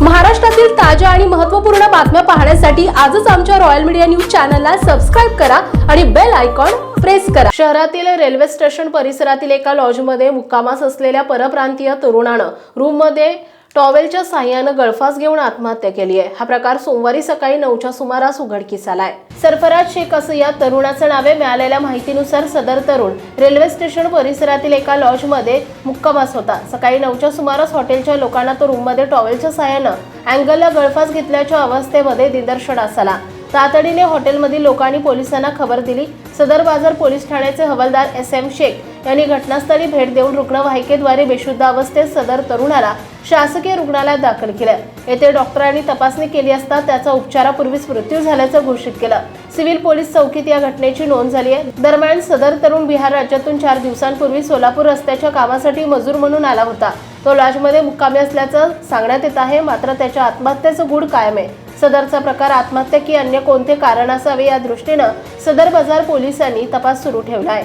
महाराष्ट्रातील ताज्या आणि महत्त्वपूर्ण बातम्या पाहण्यासाठी आजच आमच्या रॉयल मीडिया न्यूज चॅनलला सबस्क्राईब करा आणि बेल आयकॉन प्रेस करा. शहरातील रेल्वे स्टेशन परिसरातील एका लॉजमध्ये मुक्कामास असलेल्या परप्रांतीय तरुणानं रूममध्ये टॉवेलच्या साह्यानं गळफास घेऊन आत्महत्या केली आहे. हा प्रकार सोमवारी सकाळी नऊच्या सुमारास उघडकीस आलाय. सरफराज शेख असं या तरुणाचं नावे मिळालेल्या माहितीनुसार सदर तरुण रेल्वे स्टेशन परिसरातील एका लॉजमध्ये मुक्कामास होता. सकाळी नऊच्या सुमारास हॉटेलच्या लोकांना तो रूममध्ये टॉवेलच्या साह्यानं अँगलला गळफास घेतल्याच्या अवस्थेमध्ये निदर्शनास आला. तातडीने हॉटेलमधील लोकांनी पोलिसांना खबर दिली. सदर बाजार पोलीस ठाण्याचे हवालदार एस एम शेख यांनी घटनास्थळी भेट देऊन रुग्णवाहिकेद्वारे बेशुद्ध अवस्थेत सदर तरुणाला शासकीय रुग्णालयात दाखल केलं. येथे डॉक्टरांनी तपासणी केली असता त्याचा उपचारापूर्वीच मृत्यू झाल्याचं घोषित केलं. सिव्हिल पोलीस चौकीत या घटनेची नोंद झाली आहे. दरम्यान सदर तरुण बिहार राज्यातून चार दिवसांपूर्वी सोलापूर रस्त्याच्या कामासाठी मजूर म्हणून आला होता. तो लॉजमध्ये मुक्कामी असल्याचं सांगण्यात येत आहे. मात्र त्याच्या आत्महत्येचं गूढ कायम आहे. सदरचा प्रकार आत्महत्या की अन्य कोणते कारण असावे या दृष्टीनं सदर बाजार पोलिसांनी तपास सुरू ठेवला आहे.